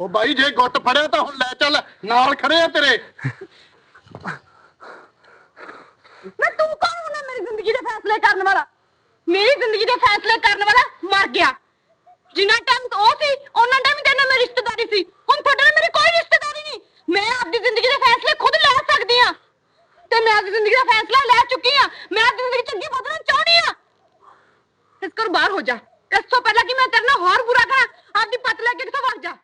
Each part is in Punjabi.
ਉਹ ਬਾਈ, ਜੇ ਗੁੱਟ ਫੜਿਆ ਤਾਂ ਹੁਣ ਲੈ ਚੱਲ, ਨਾਲ ਖੜੇ ਆ ਤੇਰੇ। ਮੈਂ ਤੂੰ ਕੌਣ ਹੁੰਦਾ ਮੇਰੀ ਜ਼ਿੰਦਗੀ ਦੇ ਫੈਸਲੇ ਕਰਨ ਵਾਲਾ? ਮੇਰੀ ਜ਼ਿੰਦਗੀ ਦੇ ਫੈਸਲੇ ਕਰਨ ਵਾਲਾ ਮਰ ਗਿਆ। ਜਿੰਨਾ ਟਾਈਮ ਉਹ ਸੀ, ਉਹਨਾਂ ਟਾਈਮ ਤੇਰੇ ਮੇਰੀ ਰਿਸ਼ਤੇਦਾਰੀ ਸੀ। ਹੁਣ ਤੁਹਾਡੇ ਨਾਲ ਮੇਰੀ ਕੋਈ ਰਿਸ਼ਤੇਦਾਰੀ ਨਹੀਂ। ਮੈਂ ਆਪਣੀ ਜ਼ਿੰਦਗੀ ਦੇ ਫੈਸਲੇ ਖੁਦ ਲੈ ਸਕਦੀ ਆ ਤੇ ਮੈਂ ਆਪਣੀ ਜ਼ਿੰਦਗੀ ਦਾ ਫੈਸਲਾ ਲੈ ਚੁੱਕੀ ਆ ਮੈਂ ਆਪਣੀ ਜ਼ਿੰਦਗੀ ਚੰਗੀ ਬਦਲਣਾ ਚਾਹੁੰਦੀ ਆ ਇਸ ਕਰ ਬਾਹਰ ਹੋ ਜਾ। ਇਸ ਤੋਂ ਪਹਿਲਾਂ ਕਿ ਮੈਂ ਤੇਰੇ ਨਾਲ ਹੋਰ ਬੁਰਾ ਕਰਾਂ, ਆਪਦੀ ਪੱਤ ਲੈ ਕੇ ਕਿੱਥੋਂ ਵਗ ਜਾ।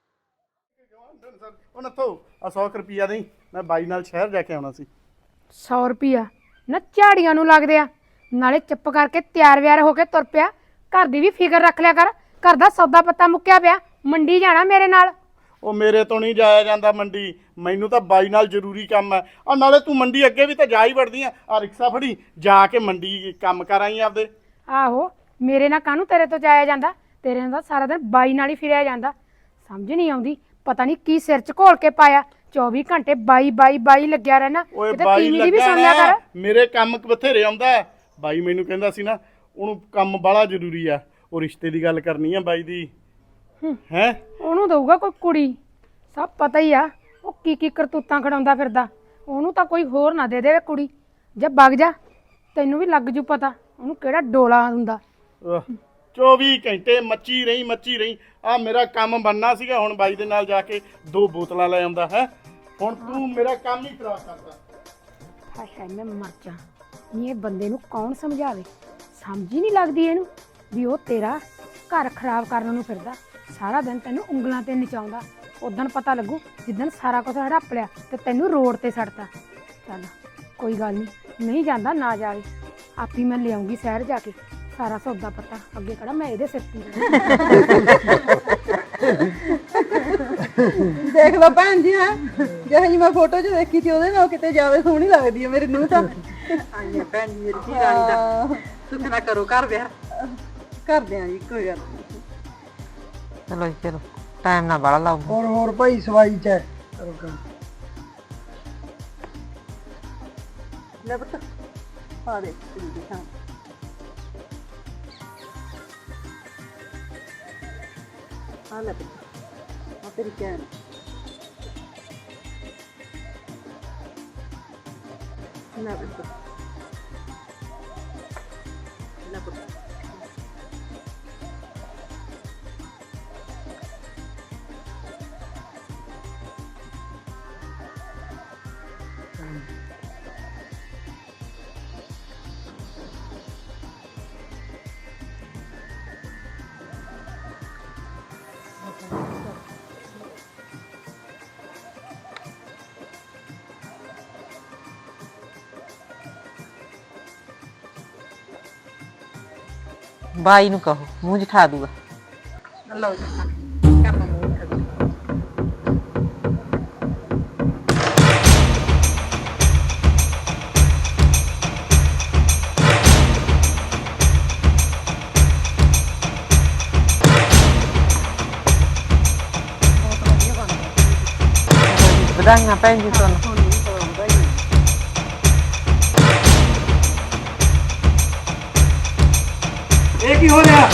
ਉਹ ਨੱਥੋ ਆ 100 ਰੁਪਿਆ ਨਹੀਂ ਮੈਂ ਬਾਈ ਨਾਲ ਸ਼ਹਿਰ ਜਾ ਕੇ ਆਉਣਾ ਸੀ। 100 ਰੁਪਿਆ ਨਾ ਝਾੜੀਆਂ ਨੂੰ ਲੱਗਦੇ ਆ। ਨਾਲੇ ਚੁੱਪ ਕਰਕੇ ਤਿਆਰ ਵਿਆਰ ਹੋ ਕੇ ਤੁਰ ਪਿਆ। ਘਰ ਦੀ ਵੀ ਫਿਕਰ ਰੱਖ ਲਿਆ ਕਰ। ਘਰ ਦਾ ਸੌਦਾ ਪੱਤਾ ਮੁੱਕਿਆ ਪਿਆ। ਮੰਡੀ ਜਾਣਾ ਮੇਰੇ ਨਾਲ। ਉਹ ਮੇਰੇ ਤੋਂ ਨਹੀਂ ਜਾਇਆ ਜਾਂਦਾ ਮੰਡੀ। ਮੈਨੂੰ ਤਾਂ ਬਾਈ ਨਾਲ ਜ਼ਰੂਰੀ ਕੰਮ ਹੈ ਆ ਨਾਲੇ ਤੂੰ ਮੰਡੀ ਅੱਗੇ ਵੀ ਤਾਂ ਜਾ ਹੀ ਵੜਦੀ ਆ। ਆ ਰਿਕਸ਼ਾ ਫੜੀ ਜਾ ਕੇ ਮੰਡੀ ਕੰਮ ਕਰ ਆਈ ਆਪਦੇ। ਆਹੋ ਮੇਰੇ ਨਾਲ ਕਾਹਨੂੰ ਤੇਰੇ ਤੋਂ ਜਾਇਆ ਜਾਂਦਾ? ਤੇਰੇ ਨਾਲ ਤਾਂ ਸਾਰਾ ਦਿਨ ਬਾਈ ਨਾਲ ਹੀ ਫਿਰਿਆ ਜਾਂਦਾ। ਸਮਝ ਨਹੀਂ ਆਉਂਦੀ। ਪਤਾ ਨਹੀਂ ਕੀ ਸਿਰ 'ਚ ਘੋਲ ਕੇ ਪਾਇਆ 24 ਘੰਟੇ ਬਾਈ ਬਾਈ ਬਾਈ ਲੱਗਿਆ ਰਹਿਣਾ। ਓਏ ਕਿਤੇ ਬਾਈ ਤੀਵੀਂ ਦੀ ਵੀ ਸੁਣ ਲਿਆ ਕਰ। ਮੇਰੇ ਕੰਮ ਬਥੇਰੇ ਆਉਂਦਾ। ਹੈ। ਬਾਈ ਮੈਨੂੰ ਕਹਿੰਦਾ ਸੀ ਨਾ ਉਹਨੂੰ ਕੰਮ ਬੜਾ ਜ਼ਰੂਰੀ ਆ। ਉਹ ਰਿਸ਼ਤੇ ਦੀ ਗੱਲ ਕਰਨੀ ਆ ਬਾਈ ਦੀ। ਹੈ। ਉਹਨੂੰ ਦਊਗਾ ਕੋਈ ਕੁੜੀ। ਸਭ ਪਤਾ ਹੀ ਆ ਉਹ ਕੀ ਕੀ ਕਰਤੂਤਾਂ ਖੜਾਉਂਦਾ ਫਿਰਦਾ। ਉਹਨੂੰ ਤਾਂ ਕੋਈ ਹੋਰ ਨਾ ਦੇ ਦੇਵੇ ਕੁੜੀ। ਜੇ ਵਗ ਜਾ। ਤੈਨੂੰ ਵੀ ਲੱਗ ਜੂ ਪਤਾ ਉਹਨੂੰ ਕਿਹੜਾ ਡੋਲਾ ਹੁੰਦਾ। 24 ਘੰਟੇ ਮੱਚੀ ਰਹੀ ਮੱਚੀ ਰਹੀ। ਆ ਮੇਰਾ ਕੰਮ ਬੰਨਾ ਸੀਗਾ ਹੁਣ ਬਾਈ ਦੇ ਨਾਲ ਜਾ ਕੇ ਦੋ ਬੋਤਲਾਂ ਲੈ ਆਉਂਦਾ ਹੈ। ਹੁਣ ਤੂੰ ਮੇਰਾ ਕੰਮ ਹੀ ਖਰਾਬ ਕਰਦਾ ਹਾਏ ਮੈਂ ਮਰ ਜਾ ਇਹ ਬੰਦੇ ਨੂੰ ਕੌਣ ਸਮਝਾਵੇ? ਸਮਝ ਹੀ ਨਹੀਂ ਲੱਗਦੀ ਇਹਨੂੰ ਵੀ ਉਹ ਤੇਰਾ ਘਰ ਖਰਾਬ ਕਰਨ ਨੂੰ ਫਿਰਦਾ। ਸਾਰਾ ਦਿਨ ਤੈਨੂੰ ਉਂਗਲਾਂ ਤੇ ਨਚਾਉਂਦਾ। ਉਦੋਂ ਪਤਾ ਲੱਗੂ ਜਿੱਦਣ ਸਾਰਾ ਕੁਝ ਹੜੱਪ ਲਿਆ ਤੇ ਤੈਨੂੰ ਰੋਡ ਤੇ ਛੱਡਤਾ ਚੱਲ ਕੋਈ ਗੱਲ ਨਹੀਂ ਨਹੀਂ ਜਾਂਦਾ ਨਾ ਜਾਵੇ। ਆਪੀ ਮੈਂ ਲਿਆਉਂਗੀ ਸ਼ਹਿਰ ਜਾ ਕੇ। ਸਾਰਾ ਸੌਦਾ ਪਤਾ। ਅੱਗੇ ਕਿਹੜਾ ਮੈਂ ਇਹਦੇ ਸਿਰ ਤੇ ਦੇਖ ਲਓ ਭੈਣ ਜੀ ਹੈ। ਜਿਹੇ ਜੀ ਮੈਂ ਫੋਟੋ 'ਚ ਦੇਖੀ ਸੀ ਉਹਦੇ ਨਾਲ ਕਿਤੇ ਜਾਵੇ ਸੋਹਣੀ ਲੱਗਦੀ ਹੈ ਮੇਰੀ ਨੂੰ ਤਾਂ। ਆਈਏ ਭੈਣ ਜੀ ਮੇਰੀ ਕੀ ਰਾਣੀ ਦਾ। ਸੁਖ ਨਾ ਕਰੋ ਘਰ ਵਿਆਹ। ਕਰਦੇ ਆਂ ਜੀ ਕੋਈ ਗੱਲ ਨੀ। ਚਲੋ ਜੀ ਚਲੋ। ਟਾਈਮ ਨਾ ਬੜਾ ਲਾਓ। ਹੋਰ ਹੋਰ ਭਾਈ ਸਵਾਈ ਚ ਹੈ। ਕਰੋ ਕੰਮ। ਲੈ ਪੁੱਤ ਪਾ ਦੇ। ਕੁੜੀ ਦੀ ਥਾਂ ਆ ਲੈ ਪੁੱਤ ਆ ਤੇਰੀ ਕਹਿਣ ਬਾਈ ਨੂੰ ਕਹੋ ਮੂੰਹ ਜਿਠਾ ਦੂਗਾ ਲਓ ਜੀ ਕਰ ਲਓ ਮੂੰਹ ਤੇ। ਵਧਾਈਆਂ ਭੈਣ ਜੀ ਤੁਹਾਨੂੰ ਇਹ ਕੀ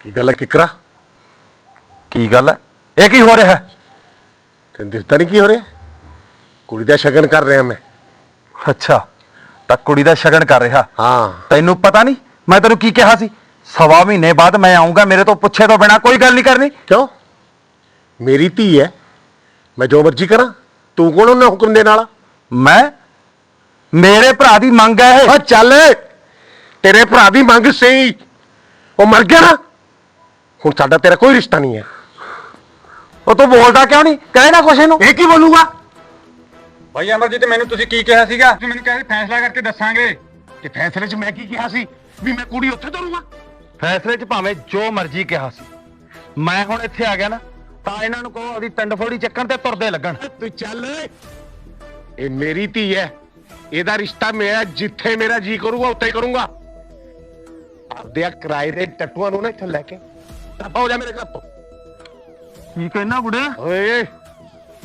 ਕੀ ਗੱਲ ਹੈ ਕਿਕਰਾ? ਕੀ ਗੱਲ ਹੈ? ਇਹ ਕੀ ਹੋ ਰਿਹਾ ਹੈ? ਤੈਨੂੰ ਦਿਖਦਾ ਨਹੀਂ ਕੀ ਹੋ ਰਿਹਾ? ਕੁੜੀ ਦਾ ਸ਼ਗਨ ਕਰ ਰਿਹਾ ਮੈਂ। ਅੱਛਾ ਤਾਂ ਕੁੜੀ ਦਾ ਸ਼ਗਨ ਕਰ ਰਿਹਾ। ਹਾਂ। ਤੈਨੂੰ ਪਤਾ ਨਹੀਂ? ਮੈਂ ਤੈਨੂੰ ਕੀ ਕਿਹਾ ਸੀ? ਸਵਾ ਮਹੀਨੇ ਬਾਅਦ ਮੈਂ ਆਉਂਗਾ ਮੇਰੇ ਤੋਂ ਪੁੱਛੇ ਤੋਂ ਬਿਨਾ ਕੋਈ ਗੱਲ ਨਹੀਂ ਕਰਨੀ। ਕਿਉਂ? ਮੇਰੀ ਧੀ ਹੈ। ਮੈਂ ਜੋ ਮਰਜ਼ੀ ਕਰਾਂ। ਤੂੰ ਕੌਣ ਉਹਨਾਂ ਹੁਕਮ ਦੇਣ ਵਾਲਾ? ਮੈਂ? ਮੇਰੇ ਭਰਾ ਦੀ ਮੰਗ ਹੈ ਇਹ। ਓ ਚੱਲ। ਤੇਰੇ ਭਰਾ ਦੀ ਮੰਗ ਸਹੀ। ਉਹ ਮਰ ਗਿਆ ਨਾ। ਹੁਣ ਸਾਡਾ ਤੇਰਾ ਕੋਈ ਰਿਸ਼ਤਾ ਨਹੀਂ ਹੈ। ਉਹ ਤੂੰ ਬੋਲਦਾ ਕਿਉਂ ਨਹੀਂ? ਕਹੇ ਨਾ ਕੁਛ ਇਹਨੂੰ। ਇਹ ਕੀ ਬੋਲੂਗਾ? ਭਾਈ ਅਮਰਜੀਤ ਮੈਨੂੰ ਤੁਸੀਂ ਕੀ ਕਿਹਾ ਸੀਗਾ? ਤੁਸੀਂ ਮੈਨੂੰ ਕਿਹਾ ਸੀ ਫੈਸਲਾ ਕਰਕੇ ਦੱਸਾਂਗੇ। ਤੇ ਫੈਸਲੇ 'ਚ ਮੈਂ ਕੀ ਕਿਹਾ ਸੀ? ਵੀ ਮੈਂ ਕੁੜੀ ਉੱਥੇ ਧਰੂੰਗਾ ਫੈਸਲੇ 'ਚ ਭਾਵੇਂ ਜੋ ਮਰਜ਼ੀ ਕਿਹਾ ਸੀ। ਮੈਂ ਹੁਣ ਇੱਥੇ ਆ ਗਿਆ ਨਾ ਤਾਂ ਇਹਨਾਂ ਨੂੰ ਕਹੋ ਉਹਦੀ ਟੰਡ ਫੋੜੀ ਚੱਕਣ ਤੇ ਤੁਰਦੇ ਲੱਗਣ। ਤੂੰ ਚੱਲ। ਇਹ ਮੇਰੀ ਧੀ ਹੈ। ਇਹਦਾ ਰਿਸ਼ਤਾ ਮੇਰਾ ਜਿੱਥੇ ਮੇਰਾ ਜੀ ਕਰੂਗਾ ਉੱਥੇ ਹੀ ਕਰੂੰਗਾ। ਆਪਦੇ ਆ ਕਿਰਾਏ ਦੇ ਟੱਟੂਆਂ ਨੂੰ ਨਾ ਇੱਥੇ ਲੈ ਕੇ। ਹੋ ਜਾ ਮੇਰੇ ਘਰ ਤੋਂ ਕੀ ਕਹਿਣਾ ਬੁੜੇ ਓਏ।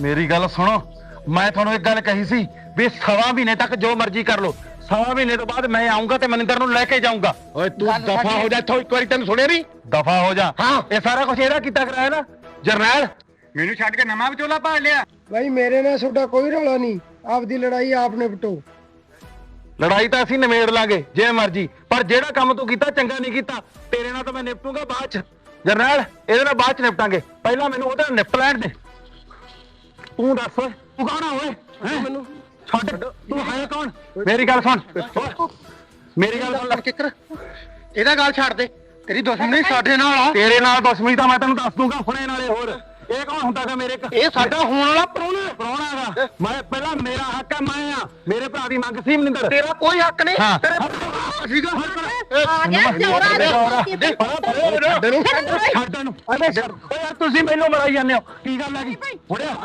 ਮੇਰੀ ਗੱਲ ਸੁਣੋ। ਮੈਂ ਤੁਹਾਨੂੰ ਇੱਕ ਗੱਲ ਕਹੀ ਸੀ ਵੀ ਸਵਾ ਮਹੀਨੇ ਤੱਕ ਜੋ ਮਰਜ਼ੀ ਕਰ ਲਓ। ਸਵਾ ਮਹੀਨੇ ਤੋਂ ਬਾਅਦ ਮੈਂ ਆਉਂਗਾ ਤੇ ਮਨਿੰਦਰ ਨੂੰ ਲੈ ਕੇ ਜਾਊਂਗਾ। ਓਏ ਤੂੰ ਦਫਾ ਹੋ ਜਾ ਇੱਥੋਂ ਇੱਕ ਵਾਰੀ ਤੈਨੂੰ ਸੁਣਿਆ ਨਹੀਂ? ਦਫਾ ਹੋ ਜਾ। ਹਾਂ। ਇਹ ਸਾਰਾ ਕੁਝ ਇਹਦਾ ਕੀਤਾ ਕਰਾਇਆ ਨਾ? ਜਰਨੈਲ? ਮੈਨੂੰ ਛੱਡ ਕੇ ਨਵਾਂ ਵਿਚੋਲਾ ਭਾਲ ਲਿਆ। ਭਾਈ ਮੇਰੇ ਨਾਲ ਤੁਹਾਡਾ ਕੋਈ ਰੌਲਾ ਨਹੀਂ। ਆਪਦੀ ਲੜਾਈ ਆਪ ਨਿਪਟੋ। ਲੜਾਈ ਤਾਂ ਅਸੀਂ ਨਿਮੇੜ ਲਾਂਗੇ ਜੇ ਮਰਜ਼ੀ। ਪਰ ਜਿਹੜਾ ਕੰਮ ਤੂੰ ਕੀਤਾ ਚੰਗਾ ਨਹੀਂ ਕੀਤਾ। ਤੇਰੇ ਨਾਲ ਤਾਂ ਮੈਂ ਨਿਪਟੂਗਾ ਬਾਅਦ ਚ। ਜਰਨੈਲ ਇਹਦੇ ਨਾਲ ਬਾਅਦ ਚ ਨਿਪਟਾਂਗੇ। ਪਹਿਲਾਂ ਮੈਨੂੰ ਉਹਦੇ ਨਾਲ ਨਿਪਟ ਲੈਣ ਦੇ। ਤੂੰ ਦੱਸ ਤੂੰ ਕੌਣ ਆ ਓਏ? ਹੈਂ? ਮੈਨੂੰ ਛੱਡ ਤੂੰ ਹੈ ਕੌਣ? ਮੇਰੀ ਗੱਲ ਸੁਣ। ਓਏ, ਮੇਰੀ ਗੱਲ ਸੁਣ। ਲੈ ਕਿੱਕਰ ਇਹਦਾ ਗੱਲ ਛੱਡ ਦੇ। ਤੇਰੀ ਦੁਸ਼ਮਣੀ ਸਾਡੇ ਨਾਲ ਆ। ਤੇਰੇ ਨਾਲ ਦੁਸ਼ਮਣੀ ਤਾਂ ਮੈਂ ਤੈਨੂੰ ਦੱਸ ਦੂੰਗਾ ਹੁਣੇ ਨਾਲੇ ਹੋਰ। ਇਹ ਕੌਣ ਹੁੰਦਾ ਗਾ ਮੇਰੇ ਇਹ ਸਾਡਾ ਹੋਣ ਵਾਲਾ ਪ੍ਰਾਹੁਣਾ ਪ੍ਰਾਹੁਣਾ ਗਾ ਮੈਂ ਪਹਿਲਾਂ ਮੇਰਾ ਹੱਕ ਹੈ ਮੈਂ ਆ। ਮੇਰੇ ਭਰਾ ਦੀ ਮੰਗ ਸੀ ਮਨਿੰਦਰ। ਤੇਰਾ ਕੋਈ ਹੱਕ ਨਹੀਂ। ਹਾਂ। ਸੀਗਾ। ਆ ਗਿਆ ਚੌੜਾ ਛੱਡ ਨੂੰ। ਛੱਡ ਨੂੰ। ਓਏ ਯਾਰ ਤੁਸੀਂ ਮੈਨੂੰ ਮਰਾਈ ਜਾਂਦੇ ਹੋ। ਕੀ ਗੱਲ ਹੈਗੀ ਬੁੜਿਆ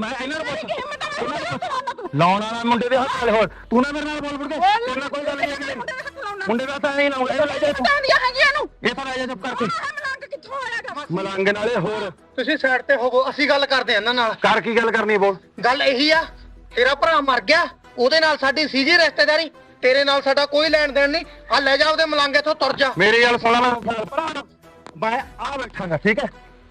ਮੈਂ ਇਹਨਾਂ ਨੂੰ ਪੁੱਛ ਇਹਨਾਂ ਨੂੰ ਪੁੱਛ। ਲਾਉਣ ਵਾਲਾ ਮੁੰਡੇ ਦੇ ਹੱਥ ਵਾਲੇ ਹੋਰ। ਤੂੰ ਨਾ ਮੇਰੇ ਨਾਲ ਬੋਲ ਬੁੜ ਕੇ ਤੇਰੇ ਨਾਲ ਕੋਈ ਗੱਲ ਨਹੀਂ ਹੈਗੀ। ਮੁੰਡੇ ਦਾ ਤਾਂ ਨਹੀਂ ਲਾਉਂਦਾ ਇਹ ਲੈ ਜਾ ਤੂੰ। ਇਹ ਤਾਂ ਲੈ ਜਾ ਚੁੱਪ ਕਰਕੇ। ਮਲੰਗ ਨਾਲੇ ਹੋਰ। ਤੁਸੀਂ ਸਾਈਡ ਤੇ ਹੋਵੋ ਅਸੀਂ ਗੱਲ ਕਰਦੇ ਆ ਇਹਨਾਂ ਨਾਲ। ਕਰ ਕੀ ਗੱਲ ਕਰਨੀ ਹੈ ਬੋਲ ਗੱਲ ਇਹੀ ਆ ਤੇਰਾ ਭਰਾ ਮਰ ਗਿਆ ਉਹਦੇ ਨਾਲ ਸਾਡੀ ਸੀਜੀ ਰਿਸ਼ਤੇਦਾਰੀ ਤੇਰੇ ਨਾਲ ਸਾਡਾ ਕੋਈ ਲੈਣ ਦੇਣ ਨਹੀਂ। ਆ ਲੈ ਜਾ ਉਹਦੇ ਮਲੰਗੇ ਤੋਂ ਤੁਰ ਜਾ। ਮੇਰੀ ਗੱਲ ਸੁਣ ਮੈਂ ਮੈਂ ਆ ਬੈਠਾਂਗਾ ਠੀਕ ਹੈ?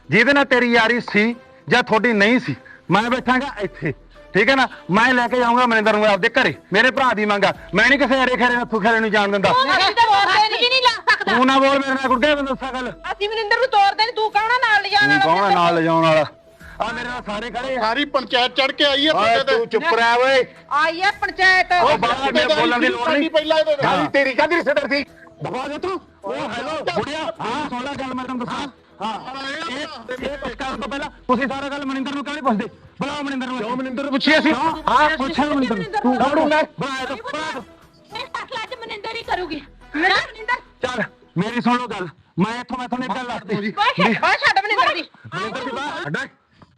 ਜਿਹਦੇ ਨਾਲ ਤੇਰੀ ਯਾਰੀ ਸੀ ਜਾਂ ਤੁਹਾਡੀ ਨਹੀਂ ਸੀ ਮੈਂ ਬੈਠਾਂਗਾ ਇੱਥੇ। ਠੀਕ ਹੈ ਨਾ? ਮੈਂ ਲੈ ਕੇ ਜਾਊਂਗਾ ਮਨਿੰਦਰ ਨੂੰ ਆਪਦੇ ਘਰੇ। ਮੇਰੇ ਭਰਾ ਦੀ ਮੰਗਾ ਮੈਂ ਨਹੀਂ ਕਿਸੇ ਅਰੇ ਖਰੇ ਨੂੰ ਖਰੇ ਨੂੰ ਜਾਣ ਦਿੰਦਾ। ਅਸੀਂ ਤਾਂ ਨਹੀਂ ਲਾ ਸਕਦਾ। ਤੂੰ ਨਾ ਬੋਲ ਮੇਰੇ ਨਾਲ ਗੁੱਡੇ ਬੰਦ ਦੱਸਾਂ ਗੱਲ। ਅਸੀਂ ਮਨਿੰਦਰ ਨੂੰ ਤੋੜ ਦੇਣ ਤੂੰ ਕਹਣਾ ਨਾਲ ਲਿਜਾਣ ਤੂੰ ਕੌਣ ਆ ਨਾਲ ਲਿਜਾਉਣ ਵਾਲਾ? ਆ ਮੇਰੇ ਨਾਲ ਸਾਰੇ ਖੜੇ ਆ। ਸਾਰੀ ਪੰਚਾਇਤ ਚੜ ਕੇ ਆਈ ਹੈ ਓਏ ਤੂੰ। ਚੁੱਪ ਰਹਿ ਓਏ। ਆਈ ਹੈ ਪੰਚਾਇਤ। ਉਹ ਬਾਅਦ ਵਿੱਚ ਬੋਲਣ ਦੀ ਲੋੜ ਨਹੀਂ। ਪਹਿਲਾਂ ਇਹਦੇ ਨਾਲ। ਹਾਂ ਤੇਰੀ ਕਾਹਦੀ ਰਿਸ਼ਤੇਦਾਰ ਸੀ ਦਬਾ ਦੇ ਤੂੰ। ਓ ਹੈਲੋ ਬੁੜਿਆ ਹਾਂ ਸੁਣ ਲੈ ਗੱਲ ਮੈਂ ਤੈਨੂੰ ਦੱਸਾਂ। ਹਾਂ। ਇਹ ਇਹ ਕੁਛ ਕਰਨ ਤੋਂ ਪਹਿਲਾਂ ਤੁਸੀਂ ਸਾਰਾ ਗੱਲ ਮਨਿੰਦਰ ਨੂੰ ਕਿਉਂ ਨਹੀਂ ਪੁੱਛਦੇ? ਬੁਲਾਓ ਮਨਿੰਦਰ ਨੂੰ ਕਿਉਂ ਮਨਿੰਦਰ ਨੂੰ ਪੁੱਛਿਆ ਸੀ? ਹਾਂ ਪੁੱਛਿਆ ਮਨਿੰਦਰ ਨੂੰ। ਤੂੰ ਕੌਣ ਮੈਂ ਬੁਲਾ ਦੋ ਬੁਲਾ ਦੋ ਇਹ ਫੈਸਲਾ ਅੱਜ ਮਨਿੰਦਰ ਹੀ ਕਰੂਗੀ। ਮੇਰਾ ਮਨਿੰਦਰ। ਚੱਲ ਮੇਰੀ ਸੁਣ ਲਓ ਗੱਲ। ਮੈਂ ਇੱਥੋਂ ਮੈਂ ਤੁਹਾਨੂੰ ਇੱਕ ਗੱਲ ਦੱਸਦੀ ਬਾਹਰ ਛੱਡ ਮਨਿੰਦਰ ਦੀ। ਮਨਿੰਦਰ ਦੀ ਬਾਹਰ। ਅੱਡਾ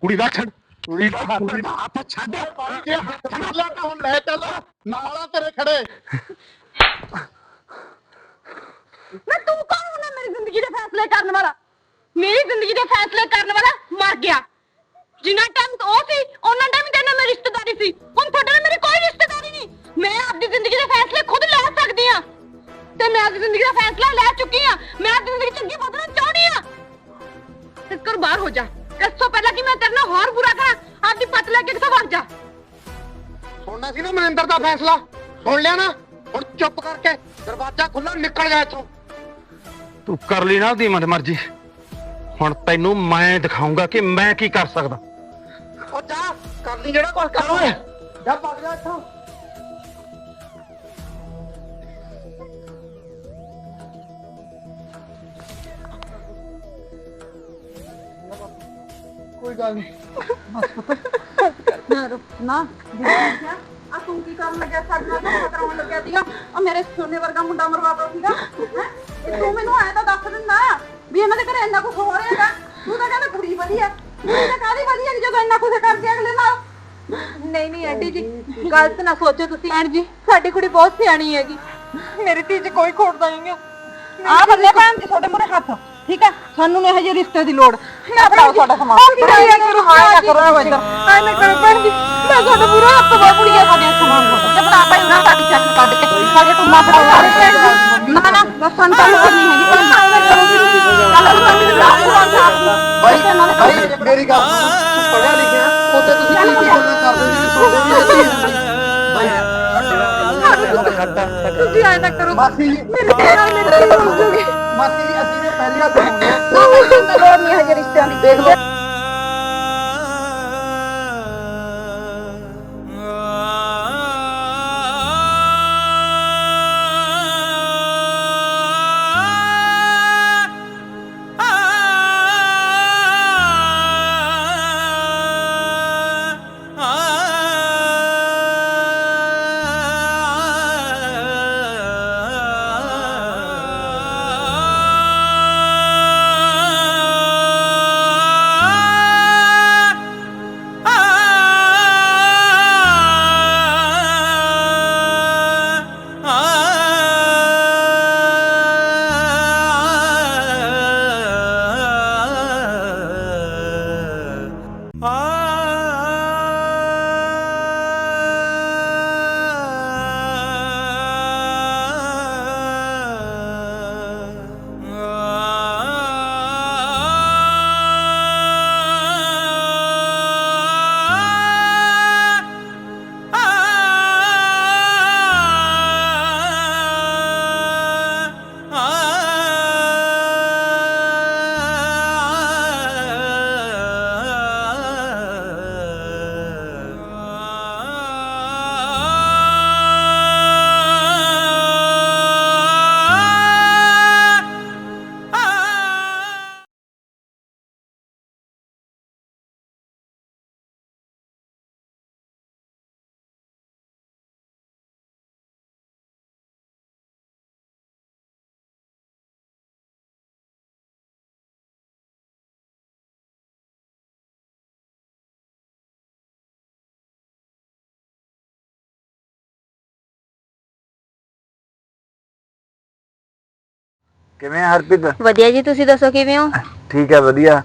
ਕੁੜੀ ਦਾ ਛੱਡ। ਕੁੜੀ ਦਾ ਕੁੜੀ ਦਾ। ਹੱਥ ਛੱਡ। ਲੈ ਤਾਂ ਹੁਣ ਲੈ ਚੱਲ। ਨਾਲ ਆ ਤੇਰੇ ਖੜੇ। ਮੈਂ ਤੂੰ ਕੌਣ ਹੁੰਦਾ ਮੇਰੀ ਜ਼ਿੰਦਗੀ ਦੇ ਫੈਸਲੇ ਕਰਨ ਵਾਲਾ? ਮੇਰੀ ਜ਼ਿੰਦਗੀ ਦੇ ਫੈਸਲੇ ਕਰਨ ਵਾਲਾ ਮਰ ਗਿਆ। ਜਿੰਨਾ ਟਾਈਮ ਉਹ ਸੀ ਉਹਨਾਂ ਟਾਈਮ ਤੇਰੇ ਨਾਲ ਮੇਰੀ ਰਿਸ਼ਤੇਦਾਰੀ ਸੀ। ਹੁਣ ਤੁਹਾਡੇ ਨਾਲ ਮੇਰੀ ਕੋਈ ਰਿਸ਼ਤੇਦਾਰੀ ਨਹੀਂ। ਮੈਂ ਆਪਣੀ ਜ਼ਿੰਦਗੀ ਦੇ ਫੈਸਲੇ ਖੁਦ ਲੈ ਸਕਦੀ ਆ ਤੇ ਮੈਂ ਆਪਣੀ ਜ਼ਿੰਦਗੀ ਦਾ ਫੈਸਲਾ ਲੈ ਚੁੱਕੀ ਆ ਮੈਂ ਆਪਣੀ ਜ਼ਿੰਦਗੀ ਚੰਗੀ ਬਦਲਣਾ ਚਾਹੁੰਦੀ ਆ ਇਸ ਕਰ ਬਾਹਰ ਹੋ ਜਾ। ਇਸ ਤੋਂ ਪਹਿਲਾਂ ਕਿ ਮੈਂ ਤੇਰੇ ਨਾਲ ਹੋਰ ਬੁਰਾ ਕਰਾਂ ਆਪਦੀ ਪੱਤ ਲੈ ਕੇ ਕਿਥੋਂ ਵਗ ਜਾ। ਸੁਣਨਾ ਸੀ ਨਾ ਮਨਿੰਦਰ ਦਾ ਫੈਸਲਾ? ਸੁਣ ਲਿਆ ਨਾ? ਹੁਣ ਚੁੱਪ ਕਰਕੇ ਦਰਵਾਜ਼ਾ ਖੁੱਲਾ ਨਿਕਲ ਜਾ ਇੱਥੋਂ। ਤੂੰ ਕਰ ਲਈ ਨਾ ਉਹਦੀ ਮਨ ਮਰਜ਼ੀ ਹੁਣ ਤੈਨੂੰ ਮੈਂ ਦਿਖਾਉਂਗਾ ਕਿ ਮੈਂ ਕੀ ਕਰ ਸਕਦਾ। ਜਾ ਕਰ ਲਈ ਜਿਹੜਾ ਕੁਝ ਕਰ ਓਏ ਜਾ ਭੱਜ ਜਾ ਇੱਥੋਂ। ਕੋਈ ਗੱਲ ਨਹੀਂ ਨਾ ਆ ਤੂੰ ਕੀ ਕਰਨ ਲੱਗਿਆ? ਸਾਡੇ ਨਾਲ ਧੋਖਾ ਕਰਾਉਣ ਲੱਗਿਆ ਸੀਗਾ। ਆ ਮੇਰੇ ਸੋਨੇ ਵਰਗਾ ਮੁੰਡਾ ਮਰਵਾਤਾ ਸੀਗਾ। ਹੈਂ? ਇਹ ਤੂੰ ਮੈਨੂੰ ਐ ਤਾਂ ਦੱਸ ਦਿੰਦਾ ਵੀ ਇਹਨਾਂ ਦੇ ਘਰੇ ਇੰਨਾ ਕੁਝ ਹੋ ਰਿਹਾਗਾ ਤੂੰ ਤਾਂ ਕਹਿੰਦਾ ਕੁੜੀ ਵਧੀਆ। ਕੁੜੀ ਤਾਂ ਕਾਹਦੀ ਵਧੀਆ ਜਦੋਂ ਇੰਨਾ ਕੁਝ ਕਰਦੇ ਅਗਲੇ ਨਾਲ? ਨਹੀਂ ਨਹੀਂ ਆਂਟੀ ਜੀ ਗਲਤ ਨਾ ਸੋਚੋ ਤੁਸੀਂ। ਭੈਣ ਜੀ ਸਾਡੀ ਕੁੜੀ ਬਹੁਤ ਸਿਆਣੀ ਹੈਗੀ। ਮੇਰੀ ਧੀ 'ਚ ਕੋਈ ਖੋਟ ਨਹੀਂ ਹੈ ਆ ਬੱਲੇ ਭੈਣ ਜੀ ਤੁਹਾਡੇ ਮੂਰੇ ਹੱਥ। ਠੀਕ ਹੈ ਸਾਨੂੰ ਨੇ ਹਜੇ ਰਿਸ਼ਤੇ ਦੀ ਲੋੜ। ਨਾ ਫੜਾਓ ਸਾਡਾ ਸਮਾਨ। ਆਇਆ ਕਰੋ ਆਇਆ ਕਰੋ ਨਾ ਵੰਦਰ ਆਇਆ ਨਾ ਕਰੋ ਭੈਣ ਜੀ ਮੈਂ ਤੁਹਾਡੇ ਮੂਰੇ ਹੱਥ ਵਾ ਕੁੜੀਆਂ ਸਾਡੇ ਸਮਾਨ ਨੂੰ ਤੇ ਬਣਾ ਭਾਈ ਨਾ ਸਾਡੀ ਚੱਕ ਕੱਢ ਕੇ। ਸਾਡੇ ਟੁੰਮਾ ਫੜਾਓ। ਨਾ ਨਾ ਬਸ ਸਾਨੂੰ ਤਾਂ ਲੋੜ ਨਹੀਂ ਹੈਗੀ ਭਾਈ ਭਾਈ ਮੇਰੀ ਗੱਲ ਸੁਣ ਪੜਿਆ ਲਿਖਿਆ ਉੱਥੇ ਤੁਸੀਂ ਕੀ ਕੀ ਗੱਲਾਂ ਕਰਦੇ ਜੀ ਤੁਹਾਡੇ ਵੀ ਤੁਸੀਂ ਆਇਆ ਕਰੋ ਮਾਸੀ ਜੀ ਮੇਰੇ ਨਾਲ ਮੇਰੇ ਨਾਲ ਹੋ ਜੂਗੀ ਮਾਸੀ ਜੀ ਅਸੀਂ ਨੇ ਪਹਿਲੀ ਵਾਰ ਬਣਾਉਂਦੇ ਨਾ ਮੈਨੂੰ ਤਾਂ ਲੋੜ ਨਹੀਂ ਹਜੇ ਰਿਸ਼ਤਿਆਂ ਦੀ। ਦੇਖ ਲਓ। ਕਿਵੇਂ ਆ ਹਰਪ੍ਰੀਤ? ਵਧੀਆ ਜੀ ਤੁਸੀਂ ਦੱਸੋ ਕਿਵੇਂ ਹੋ? ਠੀਕ ਹੈ ਵਧੀਆ।